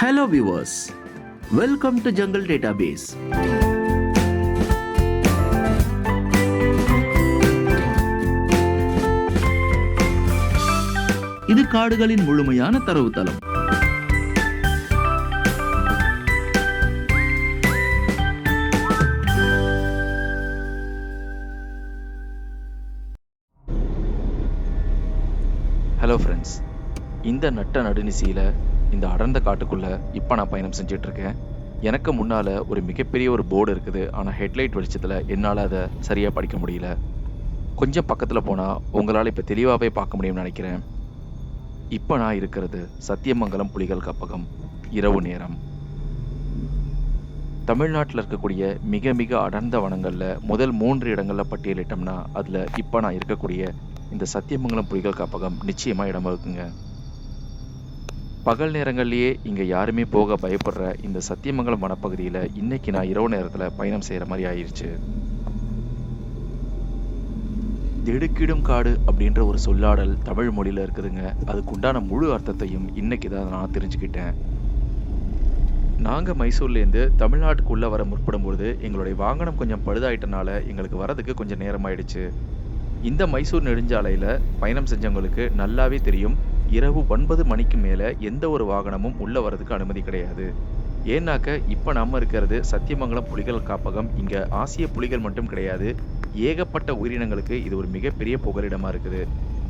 Hello viewers welcome to Jungle Database இது காடுகளின் முழுமையான தரவுத்தளம். ஹலோ ஃப்ரெண்ட்ஸ் இந்த நட்ட நடுநிசியில் இந்த அடர்ந்த காட்டுக்குள்ளே இப்போ நான் பயணம் செஞ்சுட்டு இருக்கேன் எனக்கு முன்னால் ஒரு மிகப்பெரிய ஒரு போர்டு இருக்குது. ஆனால் ஹெட்லைட் வெளிச்சத்தில் என்னால் அதை சரியாக படிக்க முடியல. கொஞ்சம் பக்கத்தில் போனால் உங்களால் இப்போ தெளிவாகவே பார்க்க முடியும்னு நினைக்கிறேன். இப்போ நான் இருக்கிறது சத்தியமங்கலம் புலிகள் காப்பகம். இரவு நேரம். தமிழ்நாட்டில் இருக்கக்கூடிய மிக மிக அடர்ந்த வனங்களில் முதல் மூன்று இடங்களில் பட்டியலிட்டோம்னா அதில் இப்போ நான் இருக்கக்கூடிய இந்த சத்தியமங்கலம் புலிகள் காப்பகம் நிச்சயமாக இடம் வகுக்குங்க. பகல் நேரங்கள்லேயே இங்கே யாருமே போக பயப்படுற இந்த சத்தியமங்கலம் வனப்பகுதியில் இன்னைக்கு நான் இரவு நேரத்தில் பயணம் செய்கிற மாதிரி ஆயிடுச்சு திடுக்கிடும் காடு அப்படின்ற ஒரு சொல்லாடல் தமிழ் மொழியில் இருக்குதுங்க. அதுக்குண்டான முழு அர்த்தத்தையும் இன்னைக்கு தான் நான் தெரிஞ்சுக்கிட்டேன். நாங்கள் மைசூர்லேருந்து தமிழ்நாட்டுக்குள்ளே வர முற்படும் பொழுது எங்களுடைய வாகனம் கொஞ்சம் பழுதாயிட்டனால எங்களுக்கு வரதுக்கு கொஞ்சம் நேரமாயிடுச்சு. இந்த மைசூர் நெடுஞ்சாலையில் பயணம் செஞ்சவங்களுக்கு நல்லாவே தெரியும். இரவு ஒன்பது மணிக்கு மேலே எந்த ஒரு வாகனமும் உள்ளே வரதுக்கு அனுமதி கிடையாது. ஏன்னாக்க இப்போ நம்ம இருக்கிறது சத்தியமங்கலம் புலிகள் காப்பகம். இங்கே ஆசிய புலிகள் மட்டும் கிடையாது. ஏகப்பட்ட உயிரினங்களுக்கு இது ஒரு மிகப்பெரிய புகலிடமாக இருக்குது.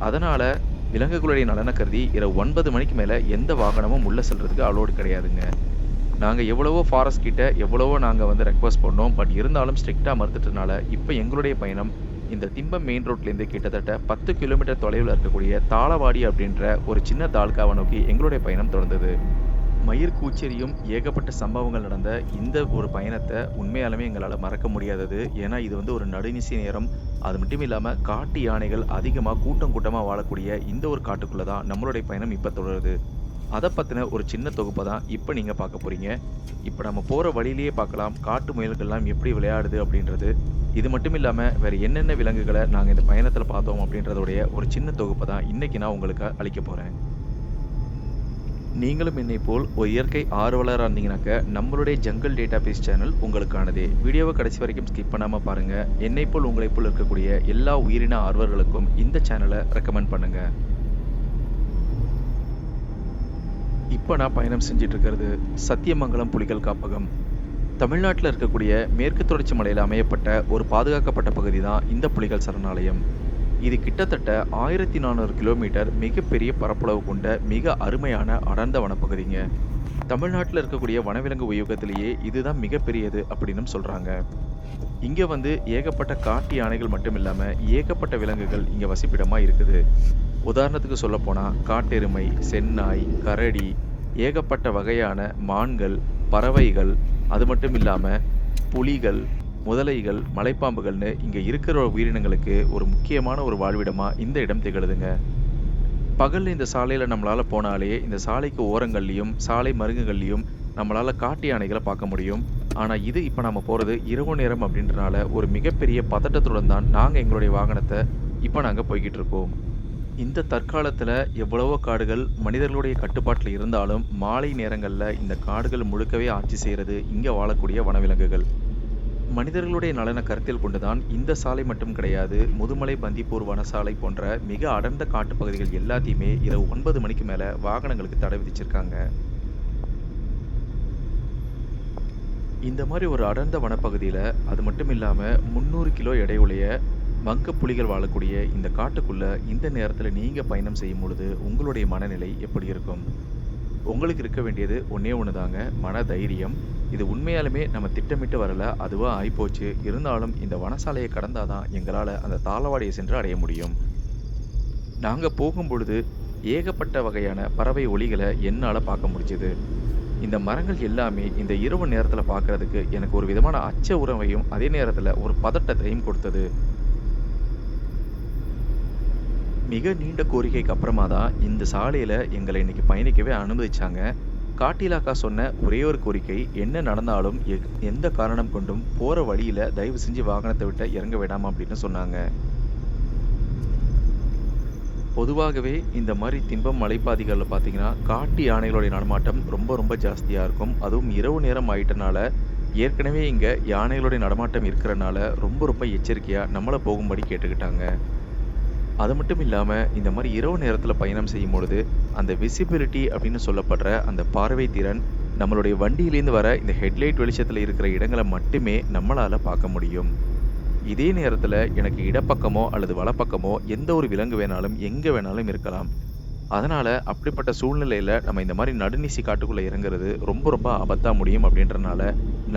அதனால் விலங்குகளுடைய நலனை கருதி இரவு ஒன்பது மணிக்கு மேலே எந்த வாகனமும் உள்ளே செல்கிறதுக்கு அலோடு கிடையாதுங்க. நாங்கள் எவ்வளவோ ஃபாரஸ்ட் கிட்ட எவ்வளவோ நாங்கள் வந்து ரெக்வஸ்ட் பண்ணோம். பட் இருந்தாலும் ஸ்ட்ரிக்டாக மறுத்துட்டனால இப்போ எங்களுடைய பயணம் இந்த திம்பம் மெயின் ரோட்லேருந்து கிட்டத்தட்ட பத்து கிலோமீட்டர் தொலைவில் இருக்கக்கூடிய தாளவாடி அப்படின்ற ஒரு சின்ன தாலுக்காவை நோக்கி எங்களுடைய பயணம் தொடர்ந்தது. மயிர் கூச்சரியும் ஏகப்பட்ட சம்பவங்கள் நடந்த இந்த ஒரு பயணத்தை உண்மையாலுமே எங்களால் மறக்க முடியாதது. ஏன்னா இது வந்து ஒரு நடுநிசை நேரம். அது மட்டும் இல்லாமல் காட்டு யானைகள் அதிகமாக கூட்டம் கூட்டமாக வாழக்கூடிய இந்த ஒரு காட்டுக்குள்ளே தான் நம்மளுடைய பயணம் இப்போ தொடருது. அதை பற்றின ஒரு சின்ன தொகுப்பை தான் இப்போ நீங்கள் பார்க்க போகிறீங்க இப்போ நம்ம போகிற வழியிலேயே பார்க்கலாம். காட்டு முயல்கள்லாம் எப்படி விளையாடுது அப்படின்றது. இது மட்டும் இல்லாமல் வேறு என்னென்ன விலங்குகளை நாங்கள் இந்த பயணத்தில் பார்த்தோம் அப்படின்றதோடைய ஒரு சின்ன தொகுப்பை தான் இன்றைக்கி நான் உங்களுக்கு அளிக்க போகிறேன் நீங்களும் என்னை போல் ஒரு இயற்கை ஆர்வலராக இருந்தீங்கனாக்க நம்மளுடைய ஜங்கல் டேட்டா பேஸ் சேனல் உங்களுக்கானதே. வீடியோவை கடைசி வரைக்கும் ஸ்கிப் பண்ணாமல் பாருங்கள் என்னை போல் உங்களை போல் இருக்கக்கூடிய எல்லா உயிரின ஆர்வலர்களுக்கும் இந்த சேனலை ரெக்கமெண்ட் பண்ணுங்கள் இப்போ நான் பயணம் செஞ்சிட்டு இருக்கிறது சத்தியமங்கலம் புலிகள் காப்பகம். தமிழ்நாட்டில் இருக்கக்கூடிய மேற்கு தொடர்ச்சி மலையில் அமையப்பட்ட ஒரு பாதுகாக்கப்பட்ட பகுதி தான் இந்த புலிகள் சரணாலயம். இது கிட்டத்தட்ட ஆயிரத்தி நானூறு கிலோமீட்டர் மிகப்பெரிய பரப்பளவு கொண்ட மிக அருமையான அடர்ந்த வனப்பகுதிங்க. தமிழ்நாட்டில் இருக்கக்கூடிய வனவிலங்கு உயோகத்திலேயே இதுதான் மிகப்பெரியது அப்படின்னு சொல்கிறாங்க இங்கே வந்து ஏகப்பட்ட காட்டு யானைகள் மட்டும் இல்லாமல் ஏகப்பட்ட விலங்குகள் இங்கே வசிப்பிடமாக இருக்குது. உதாரணத்துக்கு சொல்லப்போனால் காட்டெருமை செந்நாய் கரடி ஏகப்பட்ட வகையான மான்கள் பறவைகள் அது மட்டும் இல்லாமல் புலிகள் முதலைகள் மலைப்பாம்புகள்னு இங்கே இருக்கிற உயிரினங்களுக்கு ஒரு முக்கியமான ஒரு வாழ்விடமாக இந்த இடம் திகழுதுங்க. பகலில் இந்த சாலையில் நம்மளால் போனாலே இந்த சாலைக்கு ஓரங்கள்லேயும் சாலை மருங்குகள்லேயும் நம்மளால் காட்டு யானைகளை பார்க்க முடியும். ஆனால் இது இப்போ நம்ம போகிறது இரவு நேரம் அப்படின்றனால ஒரு மிகப்பெரிய பதட்டத்துடன் தான் நாங்கள் எங்களுடைய வாகனத்தை இப்போ நாங்கள் போய்கிட்டு இருக்கோம். இந்த தற்காலத்தில் எவ்வளவோ காடுகள் மனிதர்களுடைய கட்டுப்பாட்டில் இருந்தாலும் மாலை நேரங்களில் இந்த காடுகள் முழுக்கவே ஆட்சி செய்கிறது இங்கே வாழக்கூடிய வனவிலங்குகள். மனிதர்களுடைய நலனை கருத்தில் கொண்டுதான் இந்த சாலை மட்டும் கிடையாது முதுமலை பந்திப்பூர் வனசாலை போன்ற மிக அடர்ந்த காட்டுப்பகுதிகள் எல்லாத்தையுமே இரவு ஒன்பது மணிக்கு மேலே வாகனங்களுக்கு தடை விதிச்சிருக்காங்க. இந்த மாதிரி ஒரு அடர்ந்த வனப்பகுதியில் அது மட்டும் இல்லாமல் முந்நூறு கிலோ எடையுடைய வங்க புலிகள் வாழக்கூடிய இந்த காட்டுக்குள்ளே இந்த நேரத்தில் நீங்கள் பயணம் செய்யும் பொழுது உங்களுடைய மனநிலை எப்படி இருக்கும்? உங்களுக்கு இருக்க வேண்டியது ஒன்றே ஒன்று தாங்க மன தைரியம் இது உண்மையாலுமே நம்ம திட்டமிட்டு வரல அதுவாக ஆகிப்போச்சு இருந்தாலும் இந்த வனசாலையை கடந்தாதான் எங்களால் அந்த தாளவாடியை சென்று அடைய முடியும். நாங்கள் போகும் பொழுது ஏகப்பட்ட வகையான பறவை ஒளிகளை என்னால் பார்க்க முடிஞ்சுது. இந்த மரங்கள் எல்லாமே இந்த இரவு நேரத்தில் பார்க்கறதுக்கு எனக்கு ஒரு விதமான அச்ச உறவையும் அதே நேரத்தில் ஒரு பதட்டத்தையும் கொடுத்தது. மிக நீண்ட கோரிக்கைக்கு அப்புறமா தான் இந்த சாலையில் எங்களை இன்னைக்கு பயணிக்கவே அனுமதிச்சாங்க. காட்டிலாக்கா சொன்ன ஒரே ஒரு கோரிக்கை என்ன நடந்தாலும் எந்த காரணம் கொண்டும் போகிற வழியில் தயவு செஞ்சு வாகனத்தை விட்டு இறங்க விடாமல் அப்படின்னு சொன்னாங்க. பொதுவாகவே இந்த மாதிரி திம்பம் மலைப்பாதைகளில் பார்த்தீங்கன்னா காட்டு யானைகளுடைய நடமாட்டம் ரொம்ப ரொம்ப ஜாஸ்தியாக இருக்கும். அதுவும் இரவு நேரம் ஆயிட்டனால ஏற்கனவே இங்கே யானைகளுடைய நடமாட்டம் இருக்கிறனால ரொம்ப ரொம்ப எச்சரிக்கையாக நம்மளை போகும்படி கேட்டுக்கிட்டாங்க. அது மட்டும் இல்லாமல் இந்த மாதிரி இரவு நேரத்தில் பயணம் செய்யும் பொழுது அந்த விசிபிலிட்டி அப்படின்னு சொல்லப்படுற அந்த பார்வை திறன் நம்மளுடைய வண்டியிலேருந்து வர இந்த ஹெட்லைட் வெளிச்சத்தில் இருக்கிற இடங்களை மட்டுமே நம்மளால் பார்க்க முடியும். இதே நேரத்தில் எனக்கு இடப்பக்கமோ அல்லது வலப்பக்கமோ எந்த ஒரு விலங்கு வேணாலும் எங்கே வேணாலும் இருக்கலாம். அதனால் அப்படிப்பட்ட சூழ்நிலையில் நம்ம இந்த மாதிரி நடுநிசி காட்டுக்குள்ளே இறங்குறது ரொம்ப ரொம்ப ஆபத்தாக முடியும் அப்படின்றனால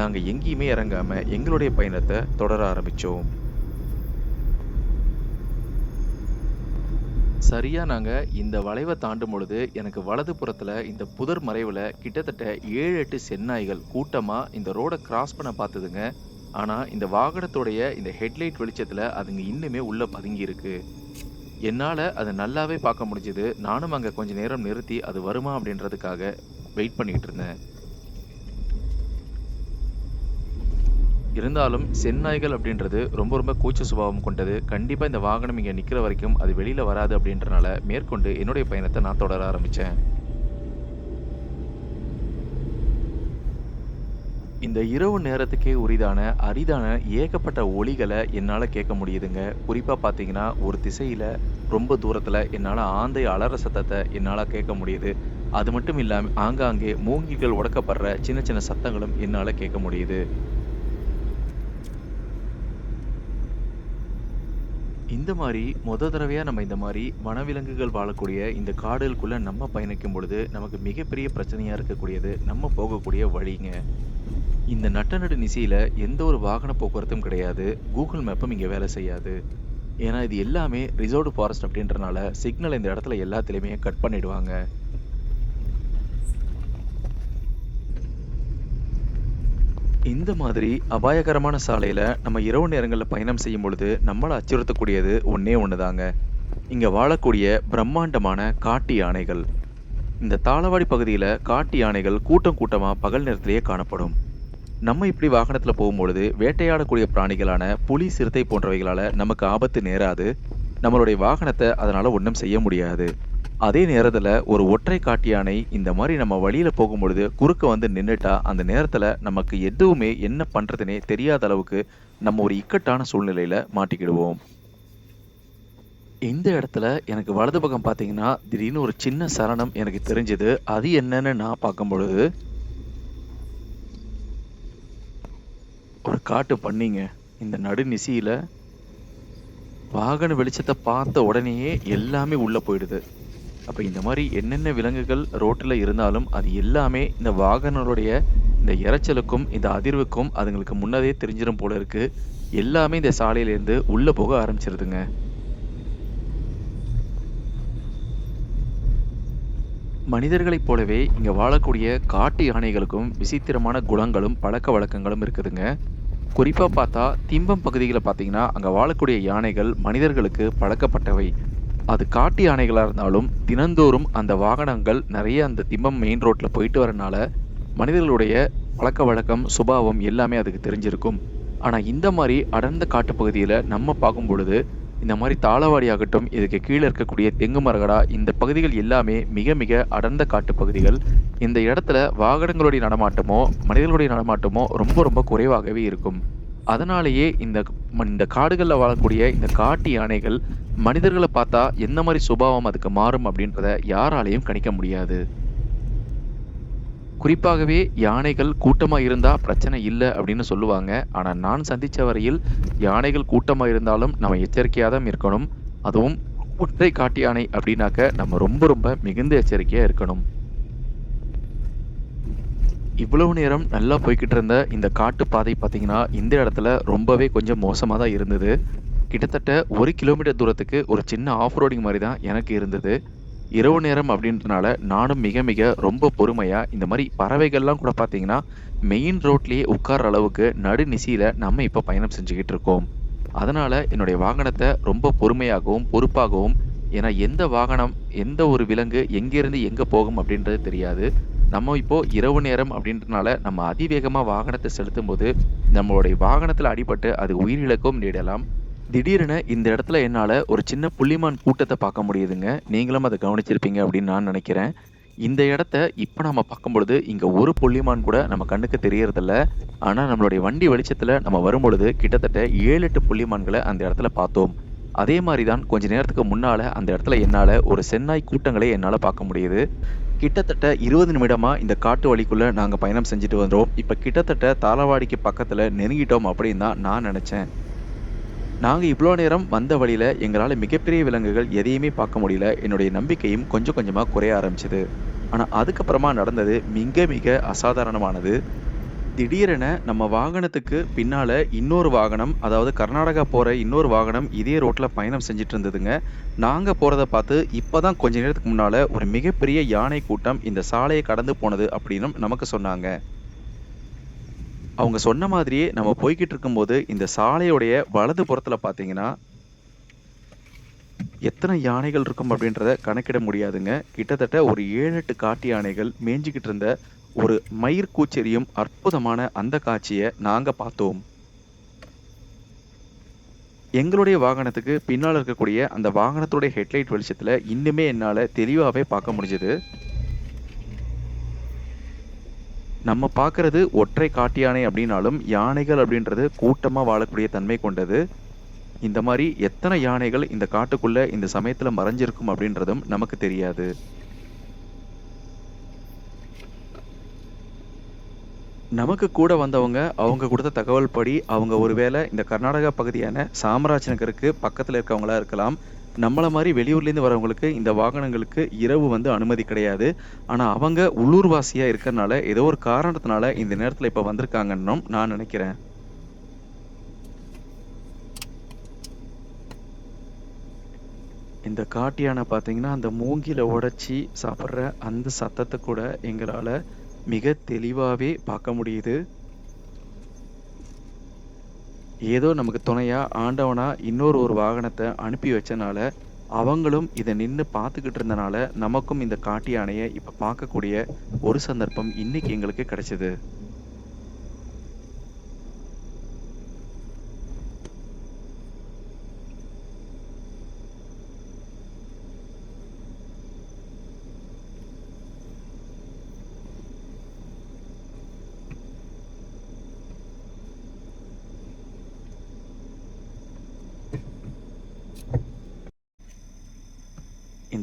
நாங்கள் எங்கேயுமே இறங்காமல் எங்களுடைய பயணத்தை தொடர ஆரம்பித்தோம் சரியாக நாங்கள் இந்த வளைவை தாண்டும் பொழுது எனக்கு வலது புறத்தில் இந்த புதர் மறைவில் கிட்டத்தட்ட ஏழு எட்டு செந்நாய்கள் கூட்டமாக இந்த ரோடை கிராஸ் பண்ண பார்த்ததுங்க. ஆனால் இந்த வாகனத்துடைய இந்த ஹெட்லைட் வெளிச்சத்தில் அதுங்க இன்னுமே உள்ளே பதுங்கியிருக்கு. என்னால் அதை நல்லாவே பார்க்க முடிஞ்சது. நானும் அங்கே கொஞ்ச நேரம் நிறுத்தி அது வருமா அப்படின்றதுக்காக வெயிட் பண்ணிகிட்டு இருந்தேன். இருந்தாலும் செந்நாய்கள் அப்படின்றது ரொம்ப ரொம்ப கூச்ச சுபாவம் கொண்டது. கண்டிப்பாக இந்த வாகனம் இங்கே நிற்கிற வரைக்கும் அது வெளியில் வராது அப்படின்றனால மேற்கொண்டு என்னுடைய பயணத்தை நான் தொடர ஆரம்பித்தேன் இந்த இரவு நேரத்துக்கே உரிதான அரிதான ஏகப்பட்ட ஒலிகளை என்னால் கேட்க முடியுதுங்க. குறிப்பாக பார்த்தீங்கன்னா ஒரு திசையில் ரொம்ப தூரத்தில் என்னால் ஆந்தை அலற சத்தத்தை என்னால் கேட்க முடியுது. அது மட்டும் இல்லாமல் ஆங்காங்கே மூங்கில்கள் உடக்கப்படுற சின்ன சின்ன சத்தங்களும் என்னால் கேட்க முடியுது. இந்த மாதிரி முத தடவையாக நம்ம இந்த மாதிரி வனவிலங்குகள் வாழக்கூடிய இந்த காடுகளுக்குள்ளே நம்ம பயணிக்கும் பொழுது நமக்கு மிகப்பெரிய பிரச்சனையாக இருக்கக்கூடியது நம்ம போகக்கூடிய வழிங்க. இந்த நட்ட நடு எந்த ஒரு வாகன போக்குவரத்தும் கிடையாது. கூகுள் மேப்பும் இங்கே வேலை செய்யாது. ஏன்னா இது எல்லாமே ரிசர்வ்டு ஃபாரஸ்ட் அப்படின்றனால சிக்னல் இந்த இடத்துல எல்லாத்துலேயுமே கட் பண்ணிடுவாங்க. இந்த மாதிரி அபாயகரமான சாலையில் நம்ம இரவு நேரங்களில் பயணம் செய்யும் பொழுது நம்மளை அச்சுறுத்தக்கூடியது ஒன்றே ஒன்று தாங்க இங்கே வாழக்கூடிய பிரம்மாண்டமான காட்டு யானைகள். இந்த தாளவாடி பகுதியில் காட்டு யானைகள் கூட்டம் கூட்டமாக பகல் நேரத்திலேயே காணப்படும். நம்ம இப்படி வாகனத்தில் போகும்பொழுது வேட்டையாடக்கூடிய பிராணிகளான புலி சிறுத்தை போன்றவைகளால நமக்கு ஆபத்து நேராது. நம்மளுடைய வாகனத்தை அதனால ஒன்றும் செய்ய முடியாது. அதே நேரத்தில் ஒரு ஒற்றை காட்டு யானை இந்த மாதிரி நம்ம வழியில் போகும்பொழுது குறுக்க வந்து நின்றுட்டா அந்த நேரத்தில் நமக்கு எதுவுமே என்ன பண்ணுறதுனே தெரியாத அளவுக்கு நம்ம ஒரு இக்கட்டான சூழ்நிலையில் மாட்டிக்கிடுவோம். இந்த இடத்துல எனக்கு வலது பக்கம் பார்த்தீங்கன்னா திடீர்னு ஒரு சின்ன சலனம் எனக்கு தெரிஞ்சது. அது என்னன்னு நான் பார்க்கும் பொழுது காட்டு பண்ணிங்க. இந்த நடுநிசியில் வாகன வெளிச்சத்தை பார்த்த உடனேயே எல்லாமே உள்ளே போயிடுது. அப்போ இந்த மாதிரி என்னென்ன விலங்குகள் ரோட்டில் இருந்தாலும் அது எல்லாமே இந்த வாகனங்களுடைய இந்த இறைச்சலுக்கும் இந்த அதிர்வுக்கும் அதுங்களுக்கு முன்னதே தெரிஞ்சிடும் போல இருக்குது எல்லாமே இந்த சாலையிலேருந்து உள்ளே போக ஆரம்பிச்சிருதுங்க. மனிதர்களைப் போலவே இங்கே வாழக்கூடிய காட்டு யானைகளுக்கும் விசித்திரமான குணங்களும் பழக்க வழக்கங்களும் இருக்குதுங்க. குறிப்பாக பார்த்தா திம்பம் பகுதிகளை பார்த்தீங்கன்னா அங்கே வாழக்கூடிய யானைகள் மனிதர்களுக்கு பழக்கப்பட்டவை. அது காட்டு யானைகளாக இருந்தாலும் தினந்தோறும் அந்த வாகனங்கள் நிறைய அந்த திம்பம் மெயின் ரோட்டில் போயிட்டு வரனால மனிதர்களுடைய பழக்க வழக்கம் சுபாவம் எல்லாமே அதுக்கு தெரிஞ்சிருக்கும். ஆனால் இந்த மாதிரி அடர்ந்த காட்டுப்பகுதியில நம்ம பார்க்கும் பொழுது இந்த மாதிரி தாளவாடி ஆகட்டும் இதுக்கு கீழே இருக்கக்கூடிய தெங்கு மரகடா இந்த பகுதிகள் எல்லாமே மிக மிக அடர்ந்த காட்டுப்பகுதிகள். இந்த இடத்துல வாகனங்களுடைய நடமாட்டமோ மனிதர்களுடைய நடமாட்டமோ ரொம்ப ரொம்ப குறைவாகவே இருக்கும். அதனாலேயே இந்த ம- இந்த காடுகளில் வாழக்கூடிய இந்த காட்டு யானைகள் மனிதர்களை பார்த்தா எந்த மாதிரி சுபாவம் அதுக்கு மாறும் அப்படின்றத யாராலையும் கணிக்க முடியாது. குறிப்பாகவே யானைகள் கூட்டமாக இருந்தால் பிரச்சனை இல்லை அப்படின்னு சொல்லுவாங்க. ஆனால் நான் சந்தித்த வரையில் யானைகள் கூட்டமாக இருந்தாலும் நம்ம எச்சரிக்கையாக தான் இருக்கணும். அதுவும் ஒற்றை காட்டு யானை அப்படின்னாக்க நம்ம ரொம்ப ரொம்ப மிகுந்த எச்சரிக்கையாக இருக்கணும். இவ்வளவு நேரம் நல்லா போய்கிட்டு இருந்த இந்த காட்டு பாதை பார்த்தீங்கன்னா இந்த இடத்துல ரொம்பவே கொஞ்சம் மோசமாக தான் இருந்தது. கிட்டத்தட்ட ஒரு கிலோமீட்டர் தூரத்துக்கு ஒரு சின்ன ஆஃப் ரோடிங் மாதிரி தான் எனக்கு இருந்தது. இரவு நேரம் அப்படின்றனால நானும் மிக மிக ரொம்ப பொறுமையா இந்த மாதிரி பறவைகள்லாம் கூட பார்த்தீங்கன்னா மெயின் ரோட்லயே உட்கார்ற அளவுக்கு நடுநிசியில நம்ம இப்போ பயணம் செஞ்சுக்கிட்டு இருக்கோம். அதனால என்னுடைய வாகனத்தை ரொம்ப பொறுமையாகவும் பொறுப்பாகவும் ஏன்னா எந்த வாகனம் எந்த ஒரு விலங்கு எங்கிருந்து எங்க போகும் அப்படின்றது தெரியாது. நம்ம இப்போ இரவு நேரம் அப்படின்றனால நம்ம அதிவேகமா வாகனத்தை செலுத்தும் போது நம்மளுடைய வாகனத்தில் அடிபட்டு அது உயிரிழக்கவும் நேரிடலாம். திடீரென இந்த இடத்துல என்னால ஒரு சின்ன புள்ளிமான் கூட்டத்தை பார்க்க முடியுதுங்க. நீங்களும் அத கவனிச்சிருப்பீங்க அப்படின்னு நான் நினைக்கிறேன். இந்த இடத்த இப்ப நாம பார்க்கும்பொழுது, இங்க ஒரு புள்ளிமான் கூட நம்ம கண்ணுக்கு தெரியறதில்ல. ஆனா நம்மளுடைய வண்டி வெளிச்சத்துல நம்ம வரும்பொழுது கிட்டத்தட்ட 7, 8 புள்ளிமான்கள அந்த இடத்துல பார்த்தோம். அதே மாரி தான் கொஞ்ச நேரத்துக்கு முன்னால அந்த இடத்துல என்னால ஒரு செந்நாய் கூட்டங்களை என்னால பார்க்க முடியுது. கிட்டத்தட்ட 20 நிமிடமா இந்த காட்டு வழிக்குள்ள நாங்க பயணம் செஞ்சுட்டு வந்தோம். இப்ப கிட்டத்தட்ட தாளவாடிக்கு பக்கத்துல நெருங்கிட்டோம் அப்படின்னு தான் நான் நினைச்சேன். நாங்கள் இவ்வளோ நேரம் வந்த வழியில் எங்களால் மிகப்பெரிய விலங்குகள் எதையுமே பார்க்க முடியல. என்னுடைய நம்பிக்கையும் கொஞ்சம் கொஞ்சமாக குறைய ஆரம்பிச்சது. ஆனால் அதுக்கப்புறமா நடந்தது மிக மிக அசாதாரணமானது. திடீரென நம்ம வாகனத்துக்கு பின்னால் இன்னொரு வாகனம், அதாவது கர்நாடகா போகிற இன்னொரு வாகனம் இதே ரோட்டில் பயணம் செஞ்சுட்டு இருந்ததுங்க. நாங்கள் போகிறத பார்த்து இப்போ தான் கொஞ்ச நேரத்துக்கு முன்னால் ஒரு மிகப்பெரிய யானை கூட்டம் இந்த சாலையை கடந்து போனது அப்படின்னும் நமக்கு சொன்னாங்க. அவங்க சொன்ன மாதிரியே நம்ம போய்கிட்டு இருக்கும்போது இந்த சாலையுடைய வலது புறத்துல பார்த்தீங்கன்னா எத்தனை யானைகள் இருக்கும் அப்படின்றத கணக்கிட முடியாதுங்க. கிட்டத்தட்ட ஒரு 7, 8 காட்டு யானைகள் மேய்ஞ்சுகிட்டு இருந்த ஒரு மயிர் கூச்செறியும் அற்புதமான அந்த காட்சியை நாங்க பார்த்தோம். எங்களுடைய வாகனத்துக்கு பின்னால் இருக்கக்கூடிய அந்த வாகனத்துடைய ஹெட்லைட் வெளிச்சத்தில் இன்னுமே என்னால் தெளிவாகவே பார்க்க முடிஞ்சது. நம்ம பார்க்கறது ஒற்றை காட்டு யானை அப்படின்னாலும், யானைகள் அப்படின்றது கூட்டமா வாழக்கூடிய தன்மை கொண்டது. இந்த மாதிரி எத்தனை யானைகள் இந்த காட்டுக்குள்ள இந்த சமயத்துல மறைஞ்சிருக்கும் அப்படின்றதும் நமக்கு தெரியாது. நமக்கு கூட வந்தவங்க, அவங்க கொடுத்த தகவல் படி அவங்க ஒருவேளை இந்த கர்நாடகா பகுதியான சாமராஜ் நகருக்கு பக்கத்துல இருக்கவங்களா இருக்கலாம். நம்மளை மாதிரி வெளியூர்லேருந்து வரவங்களுக்கு இந்த வாகனங்களுக்கு இரவு வந்து அனுமதி கிடையாது. ஆனால் அவங்க உள்ளூர்வாசியா இருக்கிறனால ஏதோ ஒரு காரணத்தினால இந்த நேரத்தில் இப்போ வந்திருக்காங்கன்னும் நான் நினைக்கிறேன். இந்த காட்டியான பார்த்தீங்கன்னா, அந்த மூங்கில உடச்சி சாப்பிடுற அந்த சத்தத்தை கூட எங்களால மிக தெளிவாகவே பார்க்க முடியுது. ஏதோ நமக்கு துணையா ஆண்டவனா இன்னொரு ஒரு வாகனத்த அனுப்பி வச்சனால, அவங்களும் இத நின்னு பார்த்துக்கிட்டு இருந்தனால, நமக்கும் இந்த காட்டு யானையை இப்ப பார்க்கக்கூடிய ஒரு சந்தர்ப்பம் இன்னைக்கு எங்களுக்கு கிடைச்சது.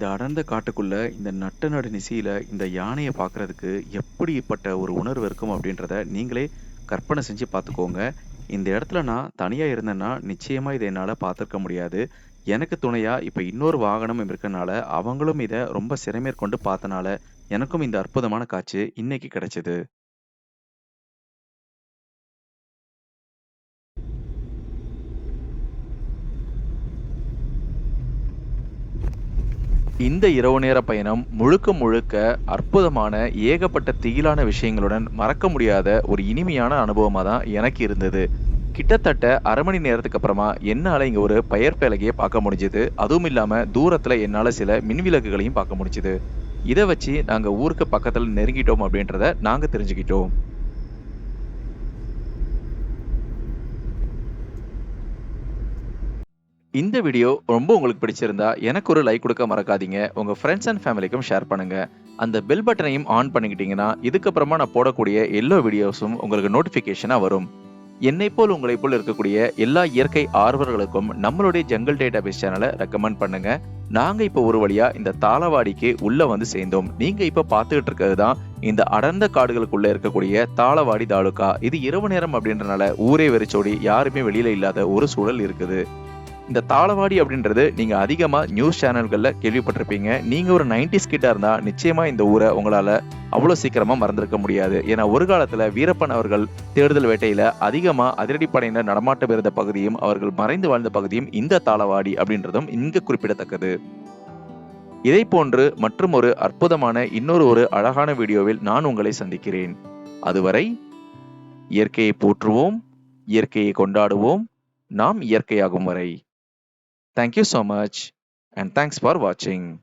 இந்த அடர்ந்த காட்டுக்குள்ள, இந்த நட்ட நடு நிசியில இந்த யானையை பார்க்கறதுக்கு எப்படிப்பட்ட ஒரு உணர்வு இருக்கும் அப்படின்றத நீங்களே கற்பனை செஞ்சு பார்த்துக்கோங்க. இந்த இடத்துல நான் தனியா இருந்தேன்னா, நிச்சயமா இதை என்னால பார்த்துருக்க முடியாது. எனக்கு துணையா இப்ப இன்னொரு வாகனம் இருக்கனால, அவங்களும் இதை ரொம்ப சிறமேற்கொண்டு பார்த்தனால, எனக்கும் இந்த அற்புதமான காட்சி இன்னைக்கு கிடைச்சது. இந்த இரவு நேர பயணம் முழுக்க முழுக்க அற்புதமான, ஏகப்பட்ட திகிலான விஷயங்களுடன் மறக்க முடியாத ஒரு இனிமையான அனுபவமாக தான் எனக்கு இருந்தது. கிட்டத்தட்ட அரை மணி நேரத்துக்கு அப்புறமா என்னால் இங்கே ஒரு பெயர் பேலகையை பார்க்க முடிஞ்சுது அதுவும் இல்லாமல் தூரத்தில் என்னால் சில மின்விளக்குகளையும் பார்க்க முடிஞ்சுது இதை வச்சு நாங்கள் ஊருக்கு பக்கத்தில் நெருங்கிட்டோம் அப்படின்றத நாங்கள் தெரிஞ்சுக்கிட்டோம். இந்த வீடியோ ரொம்ப உங்களுக்கு பிடிச்சிருந்தா, எனக்கு ஒரு லைக் கொடுக்க மறக்காதீங்க. உங்கள் ஃப்ரெண்ட்ஸ் அண்ட் ஃபேமிலிக்கும் ஷேர் பண்ணுங்க. அந்த பெல் பட்டனையும் ஆன் பண்ணிக்கிட்டீங்கன்னா, இதுக்கப்புறமா நான் போடக்கூடிய எல்லா வீடியோஸும் உங்களுக்கு நோட்டிஃபிகேஷனாக வரும். என்னை போல் உங்களை போல் இருக்கக்கூடிய எல்லா இயற்கை ஆர்வலர்களுக்கும் நம்மளுடைய ஜங்கிள் டேட்டாபேஸ் சேனலை ரெக்கமெண்ட் பண்ணுங்க. நாங்கள் இப்போ ஒரு வழியாக இந்த தாளவாடிக்கு உள்ளே வந்து சேர்ந்தோம். நீங்கள் இப்போ பார்த்துக்கிட்டு இருக்கிறது தான் இந்த அடர்ந்த காடுகளுக்குள்ளே இருக்கக்கூடிய தாளவாடி தாலுக்கா இது இரவு நேரம் அப்படின்றனால ஊரே வெறிச்சோடி யாருமே வெளியில் இல்லாத ஒரு சூழல் இருக்குது. இந்த தாளவாடி அப்படின்றது நீங்க அதிகமா நியூஸ் சேனல்கள்ல கேள்விப்பட்டிருப்பீங்க. நீங்க ஒரு 90ஸ் கிட்டா இருந்தா நிச்சயமா இந்த ஊரை உங்களால அவ்வளோ சீக்கிரமா மறந்திருக்க முடியாது. ஏன்னா ஒரு காலத்துல வீரப்பன் அவர்கள் தேடுதல் வேட்டையில அதிகமா அதிரடிப்படையினர் நடமாட்டம் இருந்த பகுதியும், அவர்கள் மறைந்து வாழ்ந்த பகுதியும் இந்த தாளவாடி அப்படின்றதும் இங்கே குறிப்பிடத்தக்கது. இதைப் போன்று மற்றும் ஒரு அற்புதமான இன்னொரு ஒரு அழகான வீடியோவில் நான் உங்களை சந்திக்கிறேன். அதுவரை இயற்கையை போற்றுவோம், இயற்கையை கொண்டாடுவோம், நாம் இயற்கையாகும் வரை. Thank you so much and thanks for watching.